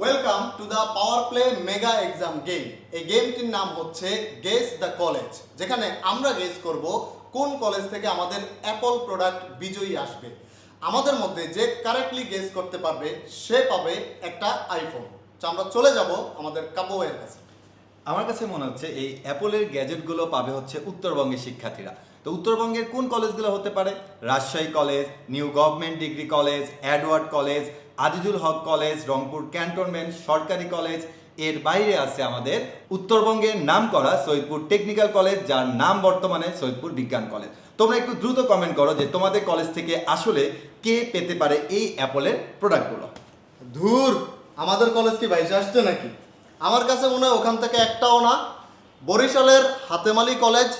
Welcome to the power play mega exam game এই গেমটির নাম হচ্ছে গেস দ্য কলেজ যেখানে আমরা গেস করব কোন কলেজ থেকে আমাদের অ্যাপল প্রোডাক্ট বিজয়ী আসবে। আমাদের মধ্যে যে কারেক্টলি গেস করতে পারবে, সে পাবে একটা আইফোন তো আমরা চলে যাব আমাদের কাব্যের কাছে। আমার কাছে মনে হচ্ছে এই অ্যাপলের গ্যাজেটগুলো পাবে হচ্ছে উত্তরবঙ্গের শিক্ষার্থীরা। তো উত্তরবঙ্গের কোন কলেজগুলো হতে পারে? Rajshahi college new government degree college Edward college Azizul Haque college, Rangpur cantonment, সরকারি কলেজ, এর বাইরে আছে আমাদের উত্তরবঙ্গের নাম করা সৈয়দপুর টেকনিক্যাল কলেজ, যার নাম বর্তমানে সৈয়দপুর বিজ্ঞান কলেজ। তোমরা একটু দ্রুত কমেন্ট করো যে তোমাদের কলেজ থেকে আসলে কে পেতে পারে এই অ্যাপলের প্রোডাক্টগুলো ধুর, আমাদের কলেজ কি ভাইসে আসছে নাকি? আমার কাছে মনে হয় ওখান থেকে একটাও না। বরিশালের হাতেমালি কলেজ,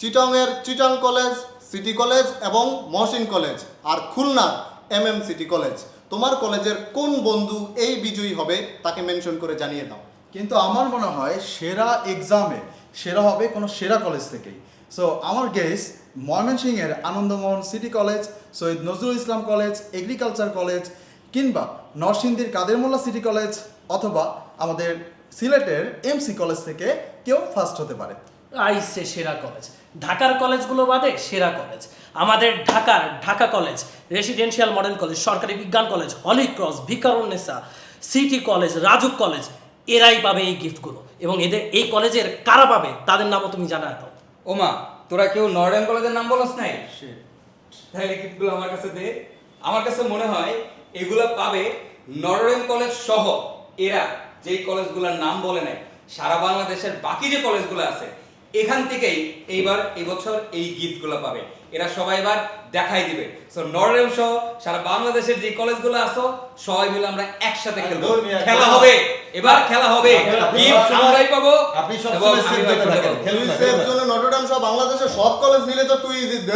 চিটংয়ের চিটং কলেজ, সিটি কলেজ এবং মহসিন কলেজ, আর খুলনার এম এম সিটি কলেজ। তোমার কলেজের কোন বন্ধু এই বিজয়ী হবে তাকে মেনশন করে জানিয়ে দাও। কিন্তু আমার মনে হয় সেরা এক্সামে সেরা হবে কোনো সেরা কলেজ থেকেই। সো আমার গেস ময়মনসিংহের Ananda Mohan city college Syed Nazrul Islam college agriculture college কিংবা নরসিংদীর কাদের মোল্লা সিটি কলেজ অথবা আমাদের সিলেটের এমসি কলেজ থেকে কেউ ফার্স্ট হতে পারে। আইসে সেরা কলেজ ঢাকার কলেজগুলো বাদে সেরা কলেজ আমাদের ঢাকার Dhaka college residential model college সরকারি বিজ্ঞান college holy cross Viqarunnisa city college Rajuk college এরাই পাবে এই গিফটগুলো এবং এদের এই কলেজের কারা পাবে তাদের নামও তুমি জানা দাও ওমা তোরা কেউ নর্ডেন কলেজের নাম বলস নাই? তাহলে গিফটগুলো আমার কাছে দে। আমার কাছে মনে হয় এগুলো পাবে নরডেন কলেজ সহ। এরা যেই কলেজগুলোর নাম বলে নাই সারা বাংলাদেশের বাকি যে কলেজগুলো আছে এখান থেকেই এইবার এবছর এই গিফটগুলো পাবে এরা সবাই এবার দেখাই দিবে সো নরডেন সহ সারা বাংলাদেশের যে কলেজগুলো আছো সবাই মিলে আমরা একসাথে খেলব। খেলা হবে এবার খেলা হবে গিফট আমরাই পাবো আপনি সেফ জন্য নটরডাম সব বাংলাদেশের সব কলেজ মিলে তো তুই জিতবে